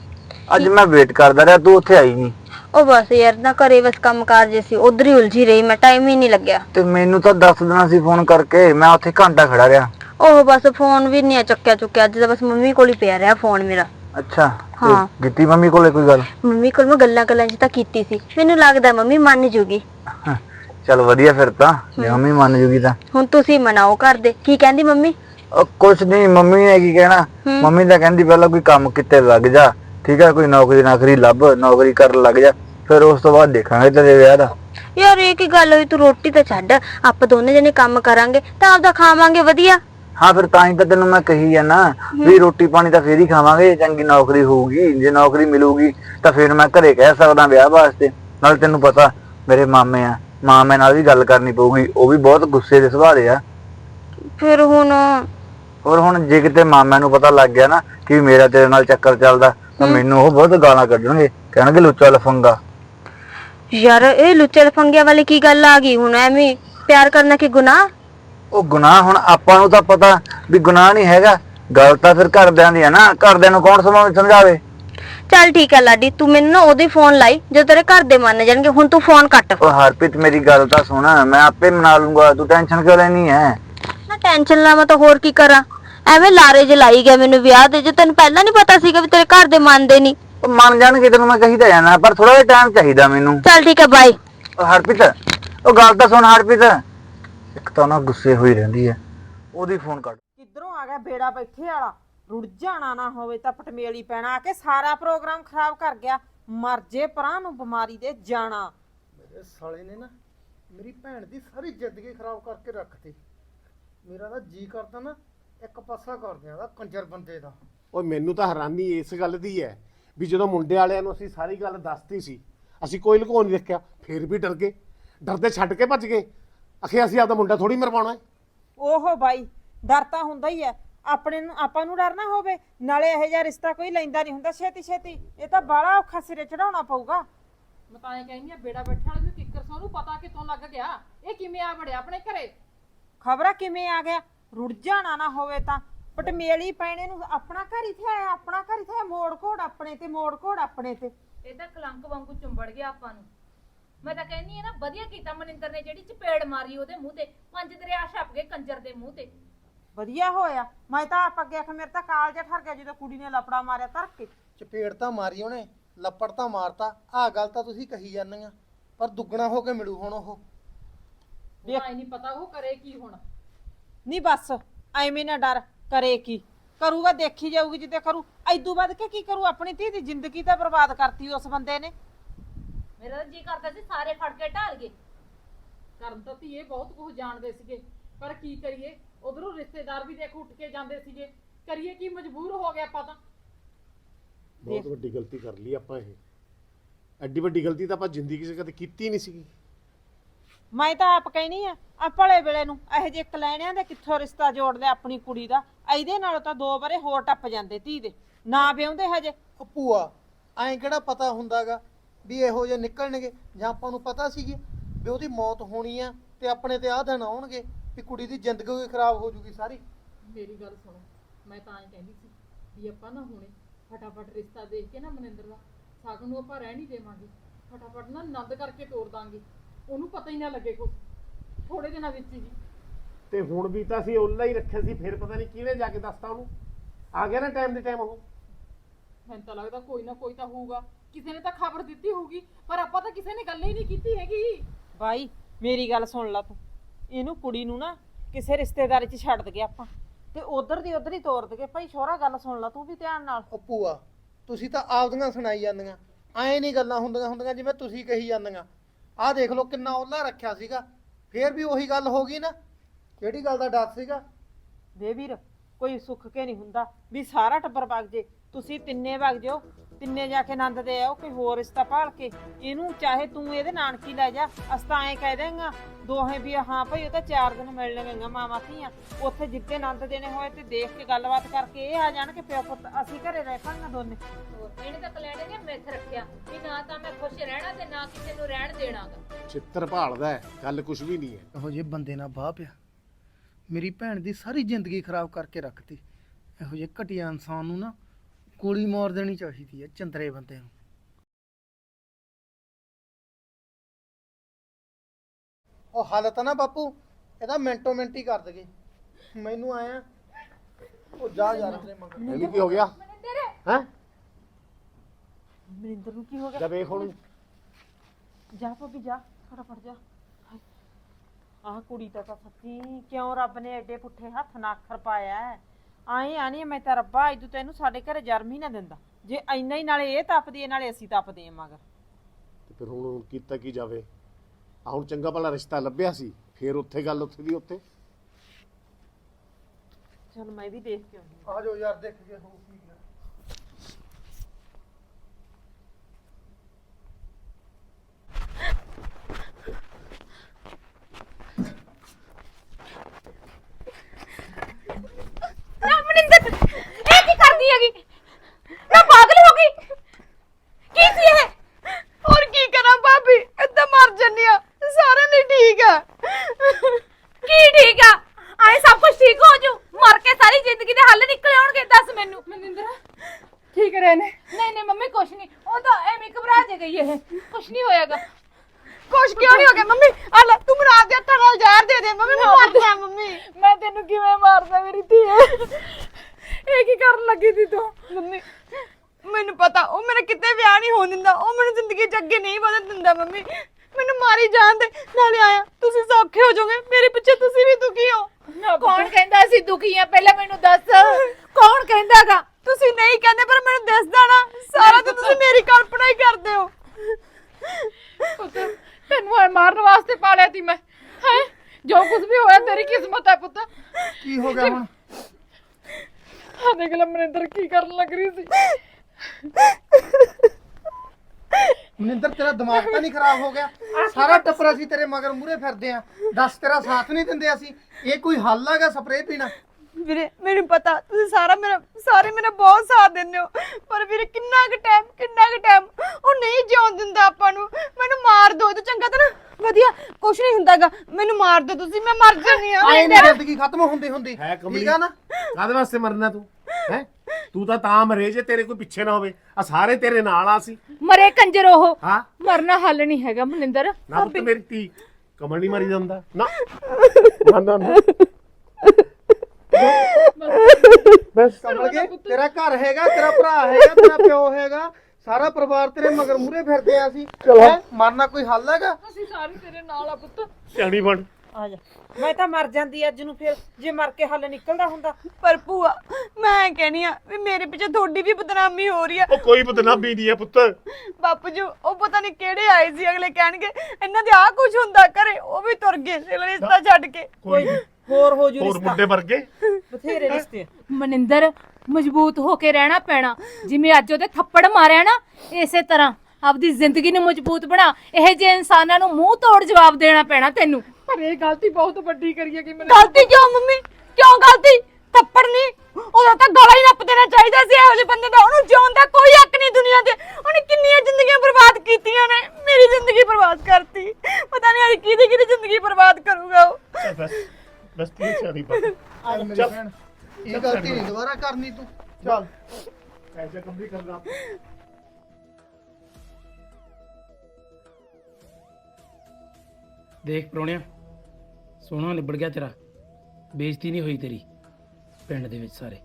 ਅੱਜ ਮੈਂ ਵੇਟ ਕਰਦਾ ਰਿਹਾ ਤੂੰ ਉੱਥੇ ਆਈ ਨਹੀਂ। ਉਹ ਬਸ ਯਾਰ ਨਾ ਘਰੇ ਬਸ ਕੰਮ ਜੇ ਸੀ ਉਧਰ ਹੀ ਉਲਝੀ ਰਹੀ ਮੈਂ ਟਾਈਮ ਹੀ ਨਹੀਂ ਲੱਗਿਆ। ਤੇ ਮੈਨੂੰ ਤਾਂ ਦੱਸ ਦੇਣਾ ਸੀ ਫੋਨ ਕਰਕੇ ਮੈਂ ਉੱਥੇ ਘੰਟਾ ਖੜਾ ਰਿਹਾ। ਉਹ ਬਸ ਫੋਨ ਵੀ ਨਹੀਂ ਚੱਕਿਆ ਚੁੱਕਿਆ ਅੱਜ ਤਾਂ ਬਸ ਮੰਮੀ ਕੋਲ ਹੀ ਪਿਆ ਰਿਹਾ ਫੋਨ ਮੇਰਾ। ਅੱਛਾ ਤੇ ਹਾਂ। ਕੀਤੀ ਮੰਮੀ ਕੋਲੇ ਕੋਈ ਗੱਲ? ਮੰਮੀ ਕੋਲ ਮੈਂ ਗੱਲਾਂ ਗੱਲਾਂ 'ਚ ਤਾਂ ਕੀਤੀ ਸੀ ਮੈਨੂੰ ਲੱਗਦਾ ਮੰਮੀ ਮੰਨ ਜੂਗੀ। ਚਲ ਵਧੀਆ ਫਿਰ ਤਾਂ ਜੇ ਮੰਮੀ ਮੰਨ ਜੂਗੀ ਤਾਂ। ਹੁਣ ਤੁਸੀਂ ਮਨਾਓ ਘਰ ਦੇ ਕੀ ਕਹਿੰਦੀ ਮੰਮੀ? ਕੁਛ ਨਹੀਂ ਮੰਮੀ ਨੇ ਕੀ ਕਹਿਣਾ? ਮੰਮੀ ਤਾਂ ਕਹਿੰਦੀ ਪਹਿਲਾਂ ਕੋਈ ਕੰਮ ਕਿਤੇ ਲੱਗ ਜਾ ਠੀਕ ਹੈ ਕੋਈ ਨੌਕਰੀ ਨਾਕਰੀ ਲੱਭ ਨੌਕਰੀ ਕਰਨ ਲੱਗ ਜਾ ਫਿਰ ਉਸ ਤੋਂ ਬਾਅਦ ਦੇਖਾਂਗੇ ਤੇਰੇ ਵਿਆਹ ਦਾ। ਯਾਰ ਇਹ ਕੀ ਗੱਲ ਹੋਈ? ਤੂੰ ਰੋਟੀ ਤਾਂ ਛੱਡ ਆਪਾਂ ਦੋਨੇ ਜਣੇ ਕੰਮ ਕਰਾਂਗੇ ਤਾਂ ਆਪਦਾ ਖਾਵਾਂਗੇ ਵਧੀਆ। ਹਾਂ ਫਿਰ ਤਾਂ ਹੀ ਤਾਂ ਤੈਨੂੰ ਮੈਂ ਕਹੀ ਆ ਨਾ ਵੀ ਰੋਟੀ ਪਾਣੀ ਤਾਂ ਫੇਰ ਹੀ ਖਾਵਾਂਗੇ ਜੇ ਚੰਗੀ ਨੌਕਰੀ ਹੋਊਗੀ ਜੇ ਨੌਕਰੀ ਮਿਲੂਗੀ ਤਾਂ ਫਿਰ ਮੈਂ ਘਰੇ ਕਹਿ ਸਕਦਾ ਵਿਆਹ ਵਾਸਤੇ। ਨਾਲ ਤੈਨੂੰ ਪਤਾ ਮੇਰੇ ਮਾਮੇ ਆ ਮਾਮੇ ਨਾਲ ਵੀ ਗੱਲ ਕਰਨੀ ਪਊਗੀ ਉਹ ਵੀ ਬਹੁਤ ਗੁੱਸੇ ਦੇ ਸੁਭਾਅ ਦੇ ਆ। ਫਿਰ ਹੁਣ ਹੋਰ ਹੁਣ ਜੇ ਕਿਤੇ ਮਾਮਿਆਂ ਨੂੰ ਪਤਾ ਲੱਗ ਗਿਆ ਨਾ ਕਿ ਮੇਰਾ ਤੇਰੇ ਨਾਲ ਚੱਕਰ ਚੱਲਦਾ ਤਾਂ ਮੈਨੂੰ ਉਹ ਬਹੁਤ ਗਾਲਾਂ ਕੱਢਣਗੇ। ਕਹਿਣਗੇ ਲੁੱਚਾ ਲਫੰਗਾ। ਯਾਰ ਇਹ ਲੁੱਚੇ ਲਫੰਗਿਆਂ ਵਾਲੀ ਕੀ ਗੱਲ ਆ ਗਈ? ਹੁਣ ਐਵੇਂ ਪਿਆਰ ਕਰਨਾ ਕੀ ਗੁਨਾਹ? ਉਹ ਗੁਨਾਹ ਹੁਣ ਆਪਾਂ ਨੂੰ ਤਾਂ ਪਤਾ ਵੀ ਗੁਨਾਹ ਨਹੀਂ ਹੈਗਾ। ਗੱਲ ਤਾਂ ਫਿਰ ਘਰਦਿਆਂ ਦੀ ਆ ਨਾ। ਘਰਦਿਆਂ ਨੂੰ ਕੌਣ ਸਮਝ ਸਮਝਾਵੇ? ਚੱਲ ਠੀਕ ਹੈ ਲਾਡੀ ਤੂੰ ਮੈਨੂੰ ਨਾ ਉਹਦੀ ਫੋਨ ਲਾਈ ਜਦੋਂ ਤੇਰੇ ਘਰ ਦੇ ਮੰਨ ਜਾਣਗੇ। ਹੁਣ ਤੂੰ ਫੋਨ ਕੱਟ। ਉਹ ਹਰਪ੍ਰੀਤ ਮੇਰੀ ਗੱਲ ਤਾਂ ਸੁਣ। ਮੈਂ ਆਪੇ ਮਨਾ ਲੂੰਗਾ। ਤੂੰ ਟੈਨਸ਼ਨ ਕਿਉਂ ਲੈਣੀ ਹੈ ਟੈਨਸ਼ਨ ਲਾ ਮੈਂ ਤਾਂ ਹੋਰ ਕੀ ਕਰਾਂ? ਐਵੇਂ ਲਾਰੇ ਚ ਲਾਈ ਗਿਆ ਮੈਨੂੰ ਵਿਆਹ ਦੇ ਜੇ ਤੈਨੂੰ ਪਹਿਲਾਂ ਨਹੀਂ ਪਤਾ ਸੀਗਾ ਵੀ ਤੇਰੇ ਘਰ ਦੇ ਮੰਨਦੇ ਨਹੀਂ ਉਹ ਮੰਨ ਜਾਣਗੇ ਤੈਨੂੰ ਮੈਂ ਕਹੀ ਤਾਂ ਜਾਣਾ ਪਰ ਥੋੜਾ ਜਿਹਾ ਟਾਈਮ ਚਾਹੀਦਾ ਮੈਨੂੰ। ਚੱਲ ਠੀਕ ਹੈ ਬਾਈ ਉਹ ਹਰਪ੍ਰੀਤ ਉਹ ਗੱਲ ਤਾਂ ਸੁਣ ਹਰਪ੍ਰੀਤ। ਇੱਕ ਤਾਂ ਨਾ ਗੁੱਸੇ ਹੋਈ ਰਹਿੰਦੀ ਹੈ। ਉਹਦੀ ਫੋਨ ਕੱਟ। ਕਿੱਧਰੋਂ ਆ ਗਿਆ ਬੇੜਾ ਬੈਠੇ ਵਾਲਾ? ਰੁੜ ਜਾਣਾ ਨਾ ਹੋਵੇ ਤਾਂ ਪਟਮੇਲੀ ਪੈਣਾ। ਆ ਕੇ ਸਾਰਾ ਪ੍ਰੋਗਰਾਮ ਖਰਾਬ ਕਰ ਗਿਆ। ਮਰ ਜੇ ਪਰਾਂ ਨੂੰ ਬਿਮਾਰੀ ਦੇ ਜਾਣਾ। ਮੇਰੇ ਸਾਲੇ ਨੇ ਨਾ ਮੇਰੀ ਭੈਣ ਦੀ ਸਾਰੀ ਜ਼ਿੰਦਗੀ ਖਰਾਬ ਕਰਕੇ ਰੱਖਤੀ। ਮੇਰਾ ਤਾਂ ਜੀ ਕਰਦਾ ਨਾ ਇੱਕ ਪਾਸਾ ਕਰ ਦਿਆਂ ਦਾ ਕੰਜਰ ਬੰਦੇ ਦਾ। ਓਏ ਮੈਨੂੰ ਤਾਂ ਹੈਰਾਨੀ ਇਸ ਗੱਲ ਦੀ ਹੈ ਵੀ ਜਦੋਂ ਮੁੰਡੇ ਵਾਲਿਆਂ ਨੂੰ ਅਸੀਂ ਸਾਰੀ ਗੱਲ ਦੱਸਤੀ ਸੀ ਅਸੀਂ ਕੋਈ ਲੁਕੋ ਨਹੀਂ ਰੱਖਿਆ ਫਿਰ ਵੀ ਡਰ ਗਏ। ਡਰਦੇ ਛੱਡ ਕੇ ਭੱਜ ਗਏ। ਅਖੇ ਅਸੀਂ ਆਪਦਾ ਮੁੰਡਾ ਥੋੜੀ ਮਰਵਾਉਣਾ ਹੈ ਓਹੋ ਬਾਈ ਡਰ ਤਾਂ ਹੁੰਦਾ ਹੀ ਐ ਆਪਣੇ ਨੂੰ ਆਪਾਂ ਨੂੰ ਡਰ ਨਾ ਹੋਵੇ ਨਾਲੇ ਇਹੋ ਜਿਹਾ ਰਿਸ਼ਤਾ ਕੋਈ ਲੈਂਦਾ ਨਹੀਂ ਹੁੰਦਾ ਛੇਤੀ ਛੇਤੀ ਇਹ ਤਾਂ ਬਾਹਲਾ ਔਖਾ ਸਿਰੇ ਚੜਾਉਣਾ ਪਊਗਾ। ਮੈਂ ਤਾਂ ਇਹ ਕਹਿੰਦੀ ਆ ਬੇੜਾ ਬੈਠਾ ਵਾਲੇ ਨੂੰ ਕਿੱਕਰ ਸੋ ਨੂੰ ਪਤਾ ਕਿਤੋਂ ਲੱਗ ਗਿਆ। ਇਹ ਕਿਵੇਂ ਆ ਵੜਿਆ ਆਪਣੇ ਘਰੇ? ਖਬਰਾਂ ਕਿਵੇਂ ਆ ਗਿਆ? ਰੁੜ ਜਾਣਾ ਨਾ ਹੋਵੇ ਤਾਂ। ਪਟਮੇਲੀ ਪੈਣੇ ਨੂੰ ਆਪਣਾ ਘਰ ਹੀ ਥਿਆ ਆਪਣਾ ਘਰ ਹੀ ਥਿਆ ਮੋੜ ਕੋੜ ਆਪਣੇ ਤੇ ਮੋੜ ਕੋੜ ਆਪਣੇ ਤੇ। ਇਹ ਤਾਂ ਕਲੰਕ ਵਾਂਗੂ ਚੁੰਬੜ ਗਿਆ ਆਪਾਂ ਨੂੰ। ਮੈਂ ਤਾਂ ਕਹਿੰਦੀ ਆ ਨਾ ਵਧੀਆ ਕੀਤਾ ਮਨਿੰਦਰ ਨੇ ਜਿਹੜੀ ਚਪੇੜ ਮਾਰੀ ਉਹਦੇ ਮੂੰਹ ਤੇ ਪੰਜ ਦਰਿਆ ਛੱਪ ਗਏ ਕੰਜਰ ਦੇ ਮੂੰਹ ਤੇ। ਵਧੀਆ ਹੋਇਆ। ਮੈਂ ਤਾਂ ਆਪ ਅੱਗੇ ਆਖ ਮੇਰੇ ਤਾਂ ਕਾਲ ਜਿਹਾ ਠਰ ਗਿਆ ਜਦੋਂ ਕੁੜੀ ਨੇ ਲਪੜਾ ਮਾਰਿਆ ਧਰ ਕੇ। ਚਪੇੜ ਤਾਂ ਮਾਰੀ ਉਹਨੇ ਲੱਪੜ ਤਾਂ ਮਾਰਤਾ। ਆਹ ਗੱਲ ਤਾਂ ਤੁਸੀਂ ਕਹੀ ਜਾਂਦੀਆਂ ਪਰ ਦੁੱਗਣਾ ਹੋ ਕੇ ਮਿਲੂ ਹੁਣ ਉਹ। ਆਈ ਨਹੀਂ ਪਤਾ ਉਹ ਕਰੇ ਕੀ ਹੁਣ। ਨਹੀਂ ਬਸ ਐਵੇਂ ਨਾ ਡਰ ਕਰੇ ਕੀ। ਕਰੂਗਾ ਦੇਖੀ ਜਾਊਗੀ ਜਿੱਤੇ ਕਰੂ। ਐਦੂ ਵੱਧ ਕੇ ਕੀ ਕਰੂ? ਆਪਣੀ ਧੀ ਦੀ ਜ਼ਿੰਦਗੀ ਤਾਂ ਬਰਬਾਦ ਕਰਤੀ ਉਸ ਬੰਦੇ ਨੇ। ਮੇਰਾ ਤਾਂ ਜੀ ਕਰਦਾ ਸੀ ਸਾਰੇ ਫੜ ਕੇ ਢਾਲ ਗਏ ਕਰਨ ਤਾਂ ਧੀਏ ਬਹੁਤ ਕੁਝ ਜਾਣਦੇ ਸੀਗੇ। ਪਰ ਕੀ ਕਰੀਏ? ਉਧਰੋਂ ਰਿਸ਼ਤੇਦਾਰ ਵੀ ਦੇਖ ਉੱਠ ਕੇ ਜਾਂਦੇ ਸੀਗੇ। ਕਰੀਏ ਕੀ? ਮਜਬੂਰ ਹੋ ਗਿਆ ਆਪਾਂ ਤਾਂ। ਬਹੁਤ ਵੱਡੀ ਗਲਤੀ ਕਰ ਲਈ ਆਪਾਂ ਇਹ। ਐਡੀ ਵੱਡੀ ਗਲਤੀ ਤਾਂ ਆਪਾਂ ਜ਼ਿੰਦਗੀ 'ਚ ਕਦੇ ਕੀਤੀ ਨਹੀਂ ਸੀਗੀ। ਮੈਂ ਤਾਂ ਆਪ ਕਹਿਣੀ ਆ ਆ ਭਲੇ ਵੇਲੇ ਨੂੰ ਇਹੋ ਜਿਹੇ ਕਲੈਣਿਆਂ ਦੇ ਕਿੱਥੋਂ ਰਿਸ਼ਤਾ ਜੋੜ ਲਿਆ ਆਪਣੀ ਕੁੜੀ ਦਾ? ਇਹਦੇ ਨਾਲੋਂ ਤਾਂ ਦੋ ਬਾਰੇ ਹੋਰ ਟੱਪ ਜਾਂਦੇ ਧੀ ਦੇ। ਨਾ ਵਿਆਹੁੰਦੇ ਹਜੇ। ਉਹ ਭੂਆ ਐਂ ਕਿਹੜਾ ਪਤਾ ਹੁੰਦਾਗਾ ਵੀ ਇਹੋ ਜਿਹੇ ਨਿਕਲਣਗੇ? ਜਾਂ ਆਪਾਂ ਨੂੰ ਪਤਾ ਸੀਗੀ ਵੀ ਉਹਦੀ ਮੌਤ ਹੋਣੀ ਆ ਤੇ ਆਪਣੇ ਤੇ ਆਹ ਦਿਨ ਆਉਣਗੇ ਵੀ ਕੁੜੀ ਦੀ ਜ਼ਿੰਦਗੀ ਵੀ ਖਰਾਬ ਹੋ ਜੂਗੀ ਸਾਰੀ? ਮੇਰੀ ਗੱਲ ਸੁਣੋ ਮੈਂ ਤਾਂ ਐਂ ਕਹਿੰਦੀ ਸੀ ਵੀ ਆਪਾਂ ਨਾ ਹੁਣੇ ਫਟਾਫਟ ਰਿਸ਼ਤਾ ਦੇਖ ਕੇ ਨਾ ਮਨਿੰਦਰ ਦਾ ਸਾਗਨ ਨੂੰ ਆਪਾਂ ਰਹਿ ਨਹੀਂ ਦੇਵਾਂਗੇ। ਫਟਾਫਟ ਨਾ ਨੰਦ ਕਰਕੇ ਤੋਰ ਦਾਂਗੇ। ਉਹਨੂੰ ਪਤਾ ਹੀ ਨਾ ਲੱਗੇ ਕੁਛ। ਥੋੜੇ ਦਿਨਾਂ ਵਿੱਚ ਹੀ। ਤੇ ਹੁਣ ਵੀ ਤਾਂ ਅਸੀਂ ਉਹਲਾ ਹੀ ਰੱਖਿਆ ਸੀ ਫਿਰ ਪਤਾ ਨਹੀਂ ਕਿਹਨੇ ਜਾ ਕੇ ਦੱਸਤਾ ਉਹਨੂੰ। ਆ ਗਿਆ ਨਾ ਟਾਈਮ ਦੇ ਟਾਈਮ ਉਹ। ਮੈਨੂੰ ਤਾਂ ਲੱਗਦਾ ਕੋਈ ਨਾ ਕੋਈ ਤਾਂ ਹੋਊਗਾ। ਕਿਸੇ ਨੇ ਤਾਂ ਖਬਰ ਦਿੱਤੀ ਹੋਊਗੀ ਪਰ ਆਪਾਂ ਤਾਂ ਕਿਸੇ ਨੇ ਗੱਲ ਹੀ ਨਹੀਂ ਕੀਤੀ ਹੈਗੀ। ਬਾਈ ਮੇਰੀ ਗੱਲ ਸੁਣ ਲਾ ਤੂੰ। ਇਹਨੂੰ ਕੁੜੀ ਨੂੰ ਨਾ ਕਿਸੇ ਰਿਸ਼ਤੇਦਾਰੀ 'ਚ ਛੱਡ ਦਗੇ ਆਪਾਂ। ਤੇ ਉਧਰ ਦੀ ਉਧਰ ਹੀ ਤੋਰ ਦਗੇ ਭਾਈ ਛੋਰਾ ਗੱਲ ਸੁਣ ਲਾ ਤੂੰ ਵੀ ਧਿਆਨ ਨਾਲ। ਉਹ ਭੂਆ ਤੁਸੀਂ ਤਾਂ ਆਪਦੀਆਂ ਸੁਣਾਈ ਜਾਂਦੀਆਂ। ਐਂ ਨਹੀਂ ਗੱਲਾਂ ਹੁੰਦੀਆਂ ਹੁੰਦੀਆਂ ਜਿਵੇਂ ਤੁਸੀਂ ਕਹੀ ਜਾਂਦੀਆਂ। ਆਹ ਦੇਖ ਲਓ ਕਿੰਨਾ ਉਹਲਾ ਰੱਖਿਆ ਸੀਗਾ। ਫੇਰ ਵੀ ਉਹੀ ਗੱਲ ਹੋ ਗਈ ਨਾ। ਕਿਹੜੀ ਗੱਲ ਦਾ ਡਰ ਸੀਗਾ? ਵੇ ਵੀਰ ਕੋਈ ਸੁੱਖ ਕੇ ਨਹੀਂ ਹੁੰਦਾ। ਵੀ ਸਾਰਾ ਟੱਬਰ ਵਗ ਜੇ। ਤੁਸੀਂ ਤਿੰਨੇ ਵਗ ਜਾਓ। ਤਿੰਨੇ ਜਾ ਕੇ ਆਨੰਦ ਦੇ ਆਓ ਕੋਈ ਹੋਰ ਰਿਸ਼ਤਾ ਭਾਲ ਕੇ। ਇਹਨੂੰ ਚਾਹੇ ਤੂੰ ਇਹਦੇ ਨਾਨਕੀ ਲੈ ਜਾ ਅਸਤਾ ਐ ਕਹਿ ਦੇਂਗਾ ਦੋਹੇ ਵੀ ਹਾਂ ਭਾਈ ਉਹ ਤਾਂ ਚਾਰ ਦਿਨ ਮਿਲਣ ਗਈਆਂ ਮਾਮਾ ਧੀਆਂ। ਉੱਥੇ ਜਿੱਤੇ ਆਨੰਦ ਦੇਣੇ ਹੋਏ ਤੇ ਦੇਖ ਕੇ ਗੱਲਬਾਤ ਕਰਕੇ ਇਹ ਆ ਜਾਣ ਕਿ ਪਿਓ ਪੁੱਤ ਅਸੀਂ ਘਰੇ ਰਹਿ ਪਾਂਗੇ ਦੋਨੇ। ਹੋਰ ਇਹਨੇ ਤਾਂ ਕਲੈਣੇ ਨੇ ਮਿੱਥ ਰੱਖਿਆ ਕਿ ਨਾ ਤਾਂ ਮੈਂ ਖੁਸ਼ ਰਹਿਣਾ ਤੇ ਨਾ ਕਿਸੇ ਨੂੰ ਰਹਿਣ ਦੇਣਾਗਾ। ਚਿੱਤਰ ਭਾਲਦਾ ਹੈ ਗੱਲ ਕੁਝ ਵੀ ਨਹੀਂ ਹੈ। ਇਹੋ ਜਿਹੇ ਬੰਦੇ ਨਾਲ ਬਾਹ ਪਿਆ। ਮੇਰੀ ਭੈਣ ਦੀ ਸਾਰੀ ਜ਼ਿੰਦਗੀ ਖਰਾਬ ਕਰਕੇ ਰੱਖਤੀ। ਇਹੋ ਜਿਹੇ ਘਟੀਆ ਇਨਸਾਨ ਨੂੰ ਨਾ ਗੋਲੀ ਮਾਰ ਦੇਣੀ ਚਾਹੀਦੀ ਹੈ ਚੰਦਰੇ ਬੰਦੇ ਨੂੰ। ਉਹ ਹਾਲਤ ਆ ਨਾ ਬਾਪੂ ਇਹਦਾ ਮਿੰਟੋ ਮਿੰਟ ਹੀ ਕਰ ਦਗੇ। ਮੈਨੂੰ ਆਇਆ ਉਹ ਜਾ ਯਾਰ। ਤੇਰੇ ਮਗਰ ਇਹਨੂੰ ਕੀ ਹੋ ਗਿਆ? ਹੈ? ਮਨਿੰਦਰ ਨੂੰ ਕੀ ਹੋ ਗਿਆ? ਜਾ ਵੇਖ ਹੁਣ ਜਾ ਭਾਬੀ ਜਾ। ਫਟਾਫਟ ਜਾ। ਆਹ ਕੁੜੀ ਤਾਂ ਤਾਂ ਸੱਚੀ ਕਿਉਂ ਰੱਬ ਨੇ ਐਡੇ ਪੁੱਠੇ ਹੱਥ ਨਾਲ ਅੱਖਰ ਪਾਇਆ ਹੈ? ਆਏ ਆਣੀ ਮੈਂ ਤਾਂ ਰੱਬਾ ਇਦੋਂ ਤੈਨੂੰ ਸਾਡੇ ਘਰੇ ਜਰਮ ਹੀ ਨਾ ਦਿੰਦਾ। ਜੇ ਇੰਨਾ ਹੀ ਨਾਲੇ ਇਹ ਤਪਦੀ ਹੈ ਨਾਲੇ ਅਸੀਂ ਤਪਦੇ ਆ ਮਗਰ। ਤੇ ਫਿਰ ਹੁਣ ਕੀਤਾ ਕੀ ਜਾਵੇ? ਆ ਹੁਣ ਚੰਗਾ ਭਲਾ ਰਿਸ਼ਤਾ ਲੱਭਿਆ ਸੀ ਫਿਰ ਉੱਥੇ ਗੱਲ ਉੱਥੇ ਦੀ ਉੱਥੇ। ਚਲ ਮੈਂ ਵੀ ਦੇਖ ਕੇ ਆਉਂਦੀ ਆ ਜਾਓ ਯਾਰ ਦੇਖ ਕੇ ਹੋ ਕੀ ਗਿਆ ਨਾ ਮਨਿੰਦਰ ਇਹ ਕੀ ਕਰਦੀ ਹੈਗੀ ਨਾ ਪਾਗਲ ਹੋ ਗਈ ਕੀ ਸੀ ਇਹ ਹੋਰ ਕੀ ਕਰਾਂ ਭਾਬੀ ਇੱਦਾਂ ਮਰ ਜੰਨੀ ਆ ਸਾਰਾ ਨਹੀਂ ਠੀਕ ਆ ਕੀ ਠੀਕ ਆ? ਆਏ ਸਭ ਕੁਝ ਠੀਕ ਹੋ ਜੂ? ਮਰ ਕੇ ਸਾਰੀ ਜ਼ਿੰਦਗੀ ਦੇ ਹੱਲ ਨਿਕਲ ਆਉਣਗੇ ਦੱਸ ਮੈਨੂੰ। ਮਨਿੰਦਰ ਠੀਕ ਰਹੇ ਨੇ? ਨਹੀਂ ਨਹੀਂ ਮੰਮੀ ਕੁਛ ਨਹੀਂ। ਉਹ ਤਾਂ ਐਵੇਂ ਘਬਰਾ ਜੇ ਗਈ ਇਹ। ਕੁਛ ਨਹੀਂ ਹੋਇਆਗਾ। ਕੁਛ ਕਿਉਂ ਨਹੀਂ ਹੋ ਗਿਆ? ਮੰਮੀ ਆ ਲੈ ਤੂੰ ਮੈਨੂੰ ਆਪਦੇ ਹੱਥਾਂ ਨਾਲ ਜ਼ਹਿਰ ਦੇ ਦੇ। ਮੰਮੀ ਮੈਂ ਮਰ ਜਾ ਮੰਮੀ। ਮੈਂ ਤੈਨੂੰ ਕਿਵੇਂ ਮਾਰਦਾ ਮੇਰੀ ਧੀ? ਇਹ ਕੀ ਕਰਨ ਲੱਗੀ ਸੀ ਤੂੰ? ਮੰਮੀ ਮੈਨੂੰ ਪਤਾ ਉਹ ਮੇਰਾ ਕਿਤੇ ਵਿਆਹ ਨਹੀਂ ਹੋਣ ਦਿੰਦਾ। ਉਹ ਮੈਨੂੰ ਜ਼ਿੰਦਗੀ 'ਚ ਅੱਗੇ ਨਹੀਂ ਵਧਣ ਦਿੰਦਾ ਮੰਮੀ। ਮੈਨੂੰ ਮਾਰੀ ਜਾਣ ਦੇ। ਨਾਲੇ ਆਇਆ ਤੁਸੀਂ ਸੌਖੇ ਹੋ ਜਾਓਗੇ। ਮੇਰੇ ਪਿੱਛੇ ਤੁਸੀਂ ਵੀ ਦੁਖੀ ਹੋ। ਕੌਣ ਕਹਿੰਦਾ ਅਸੀਂ ਦੁਖੀ ਆ? ਪਹਿਲਾਂ ਮੈਨੂੰ ਦੱਸ। ਕੌਣ ਕਹਿੰਦਾਗਾ? ਤੁਸੀਂ ਨਹੀਂ ਕਹਿੰਦੇ ਪਰ ਮੈਨੂੰ ਦੱਸਦਾ ਨਾ। ਸਾਰਾ ਦਿਨ ਤੁਸੀਂ ਮੇਰੀ ਕਲਪਨਾ ਹੀ ਕਰਦੇ ਹੋ। ਪੁੱਤ ਤੈਨੂੰ ਐ ਮਾਰਨ ਵਾਸਤੇ ਪਾਲਿਆ ਤੀ ਮੈਂ। ਹੈ? ਜੋ ਕੁਝ ਵੀ ਹੋਇਆ ਤੇਰੀ ਕਿਸਮਤ ਹੈ ਪੁੱਤ। ਕੀ ਹੋ ਗਿਆ ਹੁਣ? ਆ ਦੇਖ ਲੈ ਮਨਿੰਦਰ ਕੀ ਕਰਨ ਲੱਗ ਰਹੀ ਸੀ। ਮਨਿੰਦਰ ਤੇਰਾ ਦਿਮਾਗ ਤਾਂ ਨਹੀਂ ਖਰਾਬ ਹੋ ਗਿਆ? ਸਾਰਾ ਟੱਪਰ ਅਸੀਂ ਤੇਰੇ ਮਗਰ ਮੂਰੇ ਫਿਰਦੇ ਆ। ਦੱਸ ਤੇਰਾ ਸਾਥ ਨਹੀਂ ਦਿੰਦੇ ਅਸੀਂ। ਇਹ ਕੋਈ ਹੱਲ ਹੈਗਾ ਸਪਰੇਅ ਪੀਣਾ? ਵੀਰੇ ਮੈਨੂੰ ਪਤਾ ਤੁਸੀਂ ਸਾਰਾ ਮੇਰਾ ਸਾਰੇ ਮੇਰਾ ਬਹੁਤ ਸਾਥ ਦਿੰਦੇ ਹੋ। ਪਰ ਵੀਰੇ ਕਿੰਨਾ ਕੁ ਟਾਈਮ ਕਿੰਨਾ ਕੁ ਟਾਈਮ ਉਹ ਨਹੀਂ ਜਿਉਣ ਦਿੰਦਾ ਆਪਾਂ ਨੂੰ। ਮੈਨੂੰ ਮਾਰ ਦੋ ਤੇ ਚੰਗਾ ਤਾਂ ਨਾ। ਵਧੀਆ ਕੁਛ ਨਹੀਂ ਹੁੰਦਾਗਾ ਮੈਨੂੰ ਮਾਰ ਦੋ ਤੁਸੀਂ ਮੈਂ ਮਰ ਜਾਣੀ ਆ ਆਏ ਨਹੀਂ ਜ਼ਿੰਦਗੀ ਖਤਮ ਹੁੰਦੀ ਹੁੰਦੀ। ਹੈ ਕਮਲੀ। ਠੀਕ ਆ ਨਾ? ਕਾਹਦੇ ਵਾਸਤੇ ਮਰਨਾ ਤੂੰ? ਹੈ? ਤੂੰ ਤਾਂ ਤਾਂ ਮਰੇ ਜੇ ਤੇਰੇ ਕੋਈ ਪਿੱਛੇ ਨਾ ਹੋਵੇ। ਆ ਸਾਰੇ ਤੇਰੇ ਨਾਲ ਆ ਸੀ ਮਰੇ ਕੰਜਰ ਉਹ। ਹਾਂ। ਮਰਨਾ ਹੱਲ ਨਹੀਂ ਹੈਗਾ ਮਨਿੰਦਰ। ਨਾ ਪੁੱਤ ਮੇਰੀ ਧੀ ਕਮਲ ਨਹੀਂ ਮਰੀ ਜਾਂਦਾ। ਨਾ। ਨਾ ਨਾ ਨਾ। ਬਸ ਕਮਲ ਕੇ ਤੇਰਾ ਘਰ ਹੈਗਾ ਤੇਰਾ ਭਰਾ ਹੈਗਾ ਤੇਰਾ ਪਿਓ ਹੈਗਾ ਸਾਰਾ ਪਰਿਵਾਰ ਤੇਰੇ ਮਗਰ ਮੂਰੇ ਫਿਰਦੇ ਆ ਹੈਂ? ਮਰਨਾ ਕੋਈ ਹੱਲ ਹੈਗਾ? ਅਸੀਂ ਸਾਰੇ ਤੇਰੇ ਨਾਲ ਆ ਪੁੱਤ। ਸਿਆਣੀ ਬਣ। ਆ ਜਾ। ਮੈਂ ਤਾਂ ਮਰ ਜਾਂਦੀ ਅੱਜ ਨੂੰ ਫਿਰ ਜੇ ਮਰ ਕੇ ਹੱਲ ਨਿਕਲਦਾ ਹੁੰਦਾ। ਪਰ ਭੂਆ ਮੈਂ ਕਹਿਣੀ ਆ ਵੀ ਮੇਰੇ ਪਿੱਛੇ ਤੁਹਾਡੀ ਵੀ ਬਦਨਾਮੀ ਹੋ ਰਹੀ ਆ। ਉਹ ਕੋਈ ਬਦਨਾਮੀ ਨਹੀਂ ਹੈ ਪੁੱਤ। ਬਾਪੂ ਜੀ ਉਹ ਪਤਾ ਨਹੀਂ ਕਿਹੜੇ ਆਏ ਸੀ ਅਗਲੇ ਕਹਿਣਗੇ ਇਹਨਾਂ ਦੇ ਆ ਕੁਝ ਹੁੰਦਾ ਘਰੇ ਉਹ ਵੀ ਤੁਰ ਗਏ ਰਿਸ਼ਤਾ ਛੱਡ ਕੇ। ਕੋਈ ਨੀ। ਹੋਰ ਹੋ ਜੂ ਹੋਰ ਰਿਸ਼ਤਾ। ਮੁੰਡੇ ਵਰਗੇ ਬਥੇਰੇ ਰਿਸ਼ਤੇ ਆ। ਮਨਿੰਦਰ ਮਜ਼ਬੂਤ ਹੋ ਕੇ ਰਹਿਣਾ ਪੈਣਾ। ਜਿਵੇਂ ਅੱਜ ਉਹਦੇ ਥੱਪੜ ਮਾਰਿਆ ਨਾ ਇਸੇ ਤਰ੍ਹਾਂ। ਆਪਦੀ ਜ਼ਿੰਦਗੀ ਨੂੰ ਮਜ਼ਬੂਤ ਬਣਾ। ਇਹ ਜੇ ਇਨਸਾਨਾਂ ਨੂੰ ਮੂੰਹ ਤੋੜ ਜਵਾਬ ਦੇਣਾ ਪੈਣਾ ਤੈਨੂੰ। ਪਰ ਇਹ ਗਲਤੀ ਬਹੁਤ ਵੱਡੀ ਕਰੀ ਹੈ ਕਿ ਮੈਂ ਗਲਤੀ ਕਿਉਂ ਮੰਮੀ? ਕਿਉਂ ਗਲਤੀ? ਥੱਪੜ ਨਹੀਂ? ਉਹਦਾ ਤਾਂ ਗਲਾ ਹੀ ਨੱਪ ਦੇਣਾ ਚਾਹੀਦਾ ਸੀ ਇਹੋ ਜਿਹੇ ਬੰਦੇ ਦਾ। ਉਹਨੂੰ ਜਿਉਣ ਦਾ ਕੋਈ ਹੱਕ ਨਹੀਂ ਦੁਨੀਆ ਤੇ ਉਹਨੇ ਕਿੰਨੀਆਂ ਜ਼ਿੰਦਗੀਆਂ ਬਰਬਾਦ ਕੀਤੀਆਂ ਨੇ। ਮੇਰੀ ਜ਼ਿੰਦਗੀ ਬਰਬਾਦ ਕਰਤੀ। ਪਤਾ ਨਹੀਂ ਅੱਜ ਕਿਹਦੀ ਕਿਹਦੀ ਜ਼ਿੰਦਗੀ ਬਰਬਾਦ ਕਰੂਗਾ ਉਹ। ਚੱਲ ਬਸ ਬਸ ਤੂੰ ਬਣ ਚੱਲ ਮੇਰੀ ਭੈਣ। ਇਹ ਗਲਤੀ ਨਹੀਂ ਦੁਬਾਰਾ ਕਰਨੀ ਤੂੰ। ਚੱਲ। ਐਸੇ ਕੰਮ ਨਹੀਂ ਕਰਨਾ। ਦੇਖ ਪ੍ਰੋਣਿਆ ਸੋਹਣਾ ਨਿਬੜ ਗਿਆ ਤੇਰਾ। ਬੇਇੱਜ਼ਤੀ ਨਹੀਂ ਹੋਈ ਤੇਰੀ ਪਿੰਡ ਦੇ ਵਿੱਚ ਸਾਰੇ।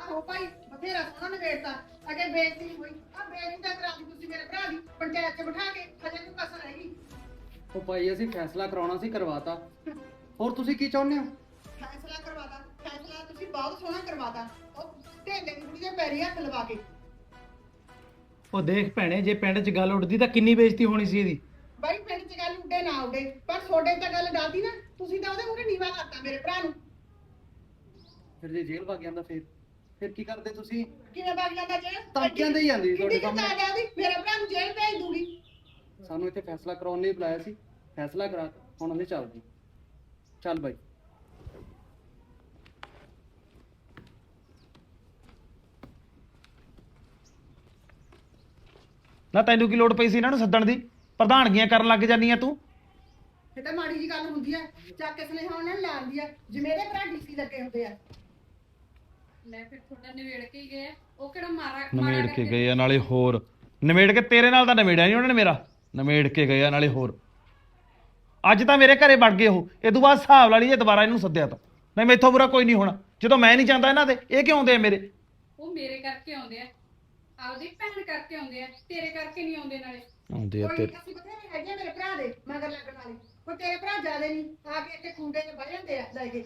ਆਹੋ ਭਾਈ ਬਥੇਰਾ ਸੋਹਣਾ ਨਵੇੜਤਾ ਅਗੇ ਬੇਇੱਜ਼ਤੀ ਨਹੀਂ ਹੋਈ। ਆ ਬੇਇੱਜ਼ਤੀ ਤਾਂ ਕਰਾ ਦੀ ਤੁਸੀਂ ਮੇਰੇ ਭਰਾ ਦੀ ਪੰਚਾਇਤ 'ਚ ਬਿਠਾ ਕੇ ਹਜੇ ਨੂੰ ਕਸਰ ਹੈਗੀ ਉਹ ਭਾਈ ਅਸੀਂ ਫੈਸਲਾ ਕਰਾਉਣਾ ਸੀ ਕਰਵਾਤਾ। ਹੋਰ ਤੁਸੀਂ ਕੀ ਚਾਹੁੰਦੇ ਹੋ? ਫੈਸਲਾ ਕਰਵਾਦਾ ਫੈਸਲਾ ਤੁਸੀਂ ਬਹੁਤ ਸੋਹਣਾ ਕਰਵਾਦਾ ਉਹ ਢੇਲੇ ਦੀ ਕੁੜੀ ਦੇ ਪੈਰੀ ਹੱਥ ਲਵਾ ਕੇ। ਉਹ ਦੇਖ ਭੈਣੇ ਜੇ ਪਿੰਡ 'ਚ ਗੱਲ ਉੱਡਦੀ ਤਾਂ ਕਿੰਨੀ ਬੇਇੱਜ਼ਤੀ ਹੋਣੀ ਸੀ ਇਹਦੀ। ਬਾਈ ਪਿੰਡ 'ਚ ਗੱਲ ਉੱਡੇ ਨਾ ਉੱਡੇ ਪਰ ਤੁਹਾਡੇ ਤਾਂ ਗੱਲ ਡਾਦੀ ਨਾ ਤੁਸੀਂ ਤਾਂ ਉਹਦੇ ਮੂਹਰੇ ਨੀਵਾ ਕਰਤਾ ਮੇਰੇ ਭਰਾ ਨੂੰ। ਫਿਰ ਜੇ ਜੇਲ੍ਹ ਵਗ ਜਾਂਦਾ ਫਿਰ ਫਿਰ ਕੀ ਕਰਦੇ ਤੁਸੀਂ? ਕਿਵੇਂ ਵਗ ਜਾਂਦਾ ਜੇ ਧਮਕੀਆਂ ਦੇਈ ਜਾਂਦੀ ਤੁਹਾਡੇ ਕਿੰਨੀ ਸਾਹਮਣੇ। ਕਿਤਾ ਜਾਂਦੀ? ਮੇਰੇ ਭਰਾ ਨੂੰ ਜੇਲ੍ਹ ਭੇਜ ਦੂਗੀ। ਸਾਨੂੰ ਇੱਥੇ ਫੈਸਲਾ ਕਰਾਉਣ ਲਈ ਬੁਲਾਇਆ ਸੀ। ਫੈਸਲਾ ਕਰਾ ਹੁਣ ਅਸੀਂ ਚੱਲਦੇ। ਚੱਲ ਬਾਈ। ਨਾ ਤੈਨੂੰ ਕੀ ਲੋੜ ਪਈ ਸੀ ਇਹਨਾਂ ਨੂੰ ਸੱਦਣ ਦੀ? ਪ੍ਰਧਾਨਗੀਆਂ ਕਰਨ ਲੱਗ ਜਾਂਦੀਆਂ ਤੂੰ? ਇਹ ਤਾਂ ਮਾੜੀ ਜੀ ਗੱਲ ਹੁੰਦੀ ਹੈ ਚੱਕ ਕੇ ਸੁਨੇਹਾ ਉਹਨਾਂ ਨੇ ਲਾਉਂਦੀ ਹੈ ਜਿਵੇਂ ਇਹਦੇ ਭਰਾ ਡੀਸੀ ਲੱਗੇ ਹੁੰਦੇ ਆ। ਲੈ ਫਿਰ ਤੁਹਾਡਾ ਨਿਵੇੜ ਕੇ ਹੀ ਗਏ ਆ। ਉਹ ਕਿਹੜਾ ਮਾਰਾ ਨਵੇੜ ਕੇ ਗਏ ਆ ਨਾਲੇ ਹੋਰ। ਨਵੇੜ ਕੇ ਤੇਰੇ ਨਾਲ ਤਾਂ ਨਵੇੜਿਆ ਨਹੀਂ ਉਹਨਾਂ ਨੇ ਮੇਰਾ। ਨਵੇੜ ਕੇ ਗਏ ਆ ਨਾਲੇ ਹੋਰ। ਅੱਜ ਤਾਂ ਮੇਰੇ ਘਰੇ ਵੜ ਗਏ ਉਹ। ਇਹ ਤੋਂ ਬਾਅਦ ਹਿਸਾਬ ਲਾ ਲਈ ਜੇ ਦੁਬਾਰਾ ਇਹਨੂੰ ਸੱਦਿਆ ਤਾਂ। ਨਹੀਂ ਮੈਥੋਂ ਬੁਰਾ ਕੋਈ ਨਹੀਂ ਹੋਣਾ। ਜਦੋਂ ਮੈਂ ਨਹੀਂ ਜਾਂਦਾ ਇਹਨਾਂ ਦੇ ਇਹ ਕਿਉਂ ਆਉਂਦੇ ਆ ਮੇਰੇ? ਉਹ ਮੇਰੇ ਕਰਕੇ ਆਉਂਦੇ ਆ। ਆਪਦੀ ਭੈਣ ਕਰਕੇ ਆਉਂਦੇ ਆ। ਤੇਰੇ ਕਰਕੇ ਨਹੀਂ ਆਉਂਦੇ ਨਾਲੇ। ਆਉਂਦੇ ਆ ਤੇਰੇ ਅਸੀਂ ਬਥੇਰੇ ਹੈਗੇ ਆ ਮੇਰੇ ਭਰਾ ਦੇ ਮਗਰ ਲੱਗਣ ਵਾਲੇ। ਕੋਈ ਤੇਰੇ ਭਰਾ ਜ਼ਿਆਦੇ ਨਹੀਂ ਆ ਕੇ ਇੱਥੇ ਖੁੰਡੇ 'ਚ ਬਹਿ ਜਾਂਦੇ ਆ ਲੈ ਕੇ।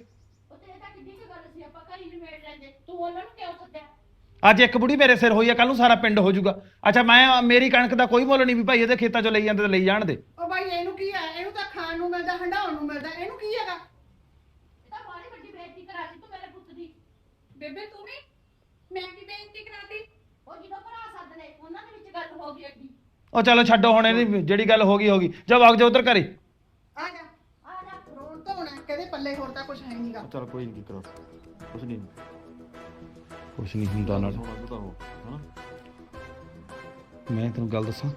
ਉਹ ਤੇਰੇ ਤਾਂ ਕਿੰਨੀ ਕੁ ਗੱਲ ਸੀ ਆਪਾਂ ਘਰ ਨਿਬੇੜ ਲੈਂਦੇ। ਤੂੰ ਉਹਨਾਂ ਨੂੰ ਕਿਉਂ ਸੱਦਿਆ? ਅੱਜ ਇੱਕ ਬੁੜੀ ਮੇਰੇ ਸਿਰ ਹੋਈ ਆ ਕੱਲ ਨੂੰ ਸਾਰਾ ਪਿੰਡ ਹੋ ਜਾਊਗਾ। ਅੱਛਾ ਮੈਂ ਮੇਰੀ ਕਣਕ ਦਾ ਕੋਈ ਮੁੱਲ ਨਹੀਂ ਵੀ ਭਾਈ ਇਹਦੇ ਖੇਤਾਂ ਚੋਂ ਲਈ ਜਾਂਦੇ ਤੇ ਲਈ ਜਾਣ ਦੇ ਉਹ ਬਾਈ ਇਹਨੂੰ ਕੀ ਆ? ਇਹਨੂੰ ਤਾਂ ਖਾਣ ਨੂੰ ਮਿਲਦਾ ਹੰਡਾਉਣ ਨੂੰ ਮਿਲਦਾ ਇਹਨੂੰ ਕੀ ਹੈਗਾ? ਇਹ ਤਾਂ ਬਾਹਲੀ ਵੱਡੀ ਬੇਇੱਜ਼ਤੀ ਕਰਾ ਦਿੱਤੀ ਤੂੰ ਮੇਰੇ ਪੁੱਤ ਦੀ। ਬੇਬੇ ਤੂੰ ਵੀ? ਮੈਂ ਕੀ ਬੇਇੱਜ਼ਤੀ ਕਰਾਤੀ? ਉਹ ਜਦੋਂ ਭਰਾ ਸੱਦਨੇ ਉਹਨਾਂ ਦੇ ਵਿੱਚ ਗੱਲ ਹੋ ਗਈ ਅੱਡੀ। ਉਹ ਚਲੋ ਛੱਡੋ ਹੁਣ ਇਹਦੀ ਜਿਹੜੀ ਗੱਲ ਹੋ ਗਈ ਹੋ ਗਈ। ਜਾ ਵਗ ਜਾ ਉਧਰ ਘਰੇ। ਆ ਜਾ ਆ ਜਾ ਰੋਣ ਧੋਣਾ ਕਿਹਦੇ ਪੱਲੇ ਹੋਰ ਤਾਂ ਕੁਝ ਹੈ ਨਹੀਂਗਾ ਚਲ ਕੋਈ ਨਹੀਂ ਕਰੋ। ਕੁਛ ਨਹੀਂ ਕੁਛ ਨਹੀਂ ਹੁੰਦਾ ਨਾਲ। ਮੈਂ ਤੈਨੂੰ ਗੱਲ ਦੱਸਾਂ?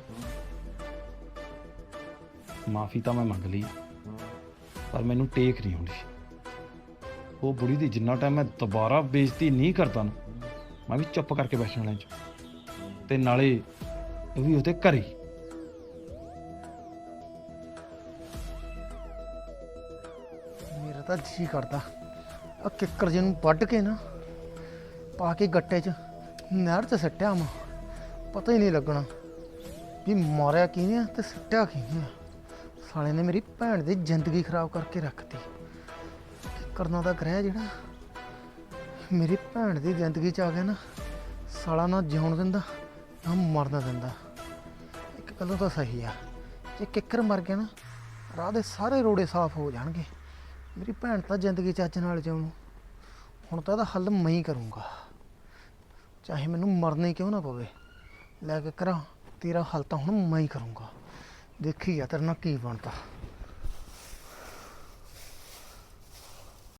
ਮਾਫੀ ਤਾਂ ਮੈਂ ਮੰਗ ਲਈ ਪਰ ਮੈਨੂੰ ਟੇਕ ਨਹੀਂ ਆਉਂਦੀ। ਉਹ ਬੁੜੀ ਦੀ ਜਿੰਨਾ ਟਾਈਮ ਮੈਂ ਦੁਬਾਰਾ ਬੇਇੱਜ਼ਤੀ ਨਹੀਂ ਕਰਦਾ ਨਾ ਮੈਂ ਵੀ ਚੁੱਪ ਕਰਕੇ ਬੈਠਣਾ ਚ। ਤੇ ਨਾਲੇ ਇਹ ਵੀ ਉਹਦੇ ਘਰੇ ਮੇਰਾ ਤਾਂ ਜੀ ਕਰਦਾ। ਆ ਕਿੱਕਰ ਜੇ ਨੂੰ ਵੱਢ ਕੇ ਨਾ, ਪਾ ਕੇ ਗੱਟੇ 'ਚ ਨਹਿਰ 'ਚ ਸੱਟਿਆ ਮਾ। ਪਤਾ ਹੀ ਨਹੀਂ ਲੱਗਣਾ ਵੀ ਮਾਰਿਆ ਕਿਹਨੇ ਆ ਤੇ ਸੱਟਿਆ ਕਿਹਨੇ ਆ। ਸਾਲੇ ਨੇ ਮੇਰੀ ਭੈਣ ਦੀ ਜ਼ਿੰਦਗੀ ਖਰਾਬ ਕਰਕੇ ਰੱਖਤੀ ਕਿੱਕਰ ਦਾ ਗ੍ਰਹਿ ਜਿਹੜਾ। ਮੇਰੀ ਭੈਣ ਦੀ ਜ਼ਿੰਦਗੀ 'ਚ ਆ ਗਿਆ ਨਾ, ਸਾਲਾ ਨਾ ਜਿਉਣ ਦਿੰਦਾ। ਨਾ ਮਰਨ ਦਿੰਦਾ ਇੱਕ ਗੱਲੋਂ ਤਾਂ ਸਹੀ ਆ, ਜੇ ਕਿੱਕਰ ਮਰ ਗਿਆ ਨਾ, ਰਾਹ ਦੇ ਸਾਰੇ ਰੋੜੇ ਸਾਫ਼ ਹੋ ਜਾਣਗੇ। ਮੇਰੀ ਭੈਣ ਤਾਂ ਜ਼ਿੰਦਗੀ ਚੱਜ ਨਾਲ ਜਿਉਣ ਹੁਣ ਤਾਂ ਇਹਦਾ ਹੱਲ ਮੈਂ ਹੀ ਕਰੂੰਗਾ। ਚਾਹੇ ਮੈਨੂੰ ਮਰਨਾ ਹੀ ਕਿਉਂ ਨਾ ਪਵੇ, ਲੈ ਕੇ ਕਰਾਂ ਤੇਰਾ ਹੱਲ ਤਾਂ ਹੁਣ ਮੈਂ ਹੀ ਕਰੂੰਗਾ। ਦੇਖੀ ਆ ਤੇਰੇ ਨਾਲ ਕੀ ਬਣਦਾ।